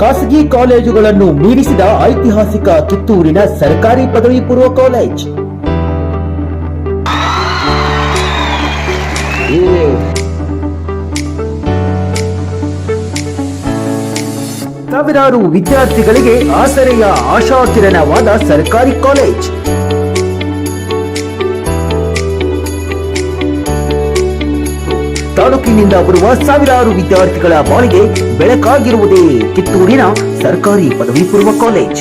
ಖಾಸಗಿ ಕಾಲೇಜುಗಳನ್ನು ಮೀರಿಸಿದ ಐತಿಹಾಸಿಕ ಕಿತ್ತೂರಿನ ಸರ್ಕಾರಿ ಪದವಿ ಪೂರ್ವ ಕಾಲೇಜ್. ಸಾವಿರಾರು ವಿದ್ಯಾರ್ಥಿಗಳಿಗೆ ಆಸರೆಯ ಆಶಾಕಿರಣವಾದ ಸರ್ಕಾರಿ ಕಾಲೇಜ್. ತಾಲೂಕಿನಿಂದ ಬರುವ ಸಾವಿರಾರು ವಿದ್ಯಾರ್ಥಿಗಳ ಬಾಳಿಗೆ ಬೆಳಕಾಗಿರುವುದೇ ಕಿತ್ತೂರಿನ ಸರ್ಕಾರಿ ಪದವಿ ಪೂರ್ವ ಕಾಲೇಜ್.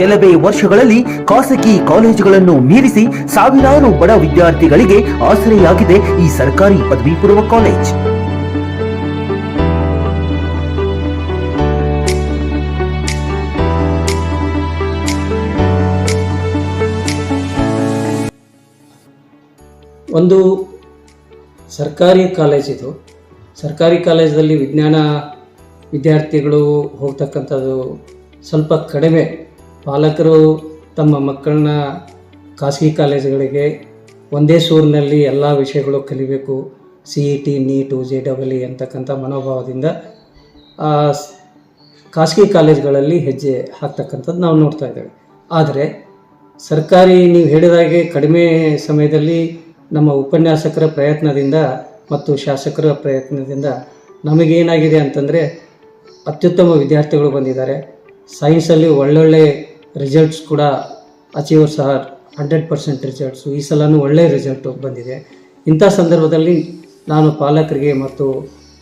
ಕೆಲವೇ ವರ್ಷಗಳಲ್ಲಿ ಖಾಸಗಿ ಕಾಲೇಜುಗಳನ್ನು ಮೀರಿಸಿ ಸಾವಿರಾರು ಬಡ ವಿದ್ಯಾರ್ಥಿಗಳಿಗೆ ಆಸರೆಯಾಗಿದೆ ಈ ಸರ್ಕಾರಿ ಪದವಿ ಪೂರ್ವ ಕಾಲೇಜ್. ಒಂದು ಸರ್ಕಾರಿ ಕಾಲೇಜಿದು ಸರ್ಕಾರಿ ಕಾಲೇಜಲ್ಲಿ ವಿಜ್ಞಾನ ವಿದ್ಯಾರ್ಥಿಗಳು ಹೋಗ್ತಕ್ಕಂಥದ್ದು ಸ್ವಲ್ಪ ಕಡಿಮೆ. ಪಾಲಕರು ತಮ್ಮ ಮಕ್ಕಳನ್ನ ಖಾಸಗಿ ಕಾಲೇಜುಗಳಿಗೆ ಒಂದೇ ಸೂರಿನಲ್ಲಿ ಎಲ್ಲ ವಿಷಯಗಳು ಕಲಿಬೇಕು. C E T NEET, J double E ಅಂತಕ್ಕಂಥ ಮನೋಭಾವದಿಂದ ಖಾಸಗಿ ಕಾಲೇಜುಗಳಲ್ಲಿ ಹೆಜ್ಜೆ ಹಾಕ್ತಕ್ಕಂಥದ್ದು ನಾವು ನೋಡ್ತಾ ಇದ್ದೇವೆ. ಆದರೆ ಸರ್ಕಾರಿ ನೀವು ಹೇಳಿದಾಗೆ ಕಡಿಮೆ ಸಮಯದಲ್ಲಿ ನಮ್ಮ ಉಪನ್ಯಾಸಕರ ಪ್ರಯತ್ನದಿಂದ ಮತ್ತು ಶಾಸಕರ ಪ್ರಯತ್ನದಿಂದ ನಮಗೇನಾಗಿದೆ ಅಂತಂದರೆ ಅತ್ಯುತ್ತಮ ವಿದ್ಯಾರ್ಥಿಗಳು ಬಂದಿದ್ದಾರೆ. ಸೈನ್ಸಲ್ಲಿ ಒಳ್ಳೊಳ್ಳೆ ರಿಸಲ್ಟ್ಸ್ ಕೂಡ ಅಚೀವರ್ ಸಹ ಹಂಡ್ರೆಡ್ ಪರ್ಸೆಂಟ್ ರಿಸಲ್ಟ್ಸು ಈ ಸಲನೂ ಒಳ್ಳೆಯ ರಿಸಲ್ಟು ಬಂದಿದೆ. ಇಂಥ ಸಂದರ್ಭದಲ್ಲಿ ನಾನು ಪಾಲಕರಿಗೆ ಮತ್ತು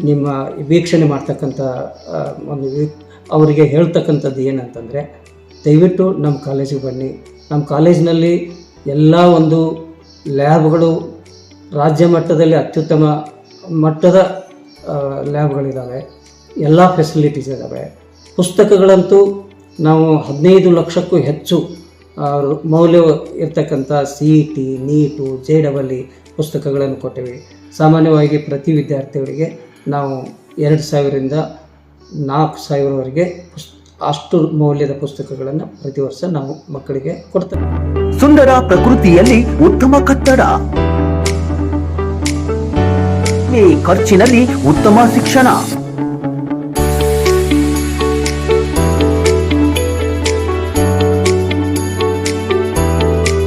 ನಿಮ್ಮ ವೀಕ್ಷಣೆ ಮಾಡ್ತಕ್ಕಂಥ ಒಂದು ಅವರಿಗೆ ಹೇಳ್ತಕ್ಕಂಥದ್ದು ಏನಂತಂದರೆ, ದಯವಿಟ್ಟು ನಮ್ಮ ಕಾಲೇಜಿಗೆ ಬನ್ನಿ. ನಮ್ಮ ಕಾಲೇಜಿನಲ್ಲಿ ಎಲ್ಲ ಒಂದು ಲ್ಯಾಬ್ಗಳು ರಾಜ್ಯ ಮಟ್ಟದಲ್ಲಿ ಅತ್ಯುತ್ತಮ ಮಟ್ಟದ ಲ್ಯಾಬ್ಗಳಿದ್ದಾವೆ ಎಲ್ಲ ಫೆಸಿಲಿಟೀಸ್ ಇದ್ದಾವೆ ಪುಸ್ತಕಗಳಂತೂ ನಾವು ಹದಿನೈದು ಲಕ್ಷಕ್ಕೂ ಹೆಚ್ಚು ಮೌಲ್ಯ ಇರ್ತಕ್ಕಂಥ C E T NEET J double E ಪುಸ್ತಕಗಳನ್ನು ಕೊಟ್ಟಿವಿ. ಸಾಮಾನ್ಯವಾಗಿ ಪ್ರತಿ ವಿದ್ಯಾರ್ಥಿಗಳಿಗೆ ನಾವು ಎರಡು ಸಾವಿರದಿಂದ ನಾಲ್ಕು ಸಾವಿರವರೆಗೆ ಪುಸ್ ಅಷ್ಟು ಮೌಲ್ಯದ ಪುಸ್ತಕಗಳನ್ನು ಪ್ರತಿ ವರ್ಷ ನಾವು ಮಕ್ಕಳಿಗೆ ಕೊಡ್ತೇವೆ. ಸುಂದರ ಪ್ರಕೃತಿಯಲ್ಲಿ ಉತ್ತಮ ಕಟ್ಟಡ. ಖರ್ಚಿನಲ್ಲಿ ಉತ್ತಮ ಶಿಕ್ಷಣ.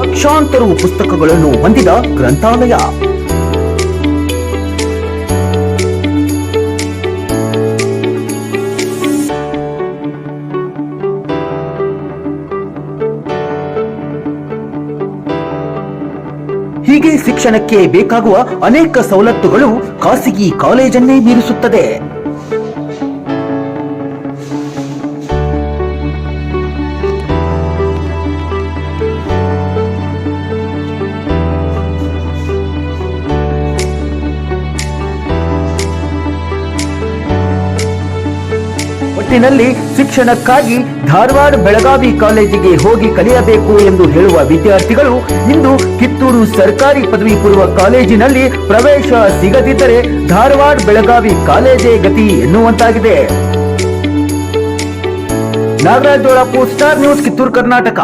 ಲಕ್ಷಾಂತರ ಪುಸ್ತಕಗಳನ್ನು ಹೊಂದಿದ ಗ್ರಂಥಾಲಯ. ಹೀಗೆ ಶಿಕ್ಷಣಕ್ಕೆ ಬೇಕಾಗುವ ಅನೇಕ ಸವಲತ್ತುಗಳು ಖಾಸಗಿ ಕಾಲೇಜನ್ನೇ ಮೀರಿಸುತ್ತದೆ. ಒಟ್ಟಿನಲ್ಲಿ ಶಿಕ್ಷಣಕ್ಕಾಗಿ ಧಾರವಾಡ ಬೆಳಗಾವಿ ಕಾಲೇಜಿಗೆ ಹೋಗಿ ಕಲಿಯಬೇಕು ಎಂದು ಹೇಳುವ ವಿದ್ಯಾರ್ಥಿಗಳು ಇಂದು ಕಿತ್ತೂರು ಸರ್ಕಾರಿ ಪದವಿ ಪೂರ್ವ ಕಾಲೇಜಿನಲ್ಲಿ ಪ್ರವೇಶ ಸಿಗದಿದ್ದರೆ ಧಾರವಾಡ ಬೆಳಗಾವಿ ಕಾಲೇಜೇ ಗತಿ ಎನ್ನುವಂತಾಗಿದೆ. Nagaraj star news Kittur Karnataka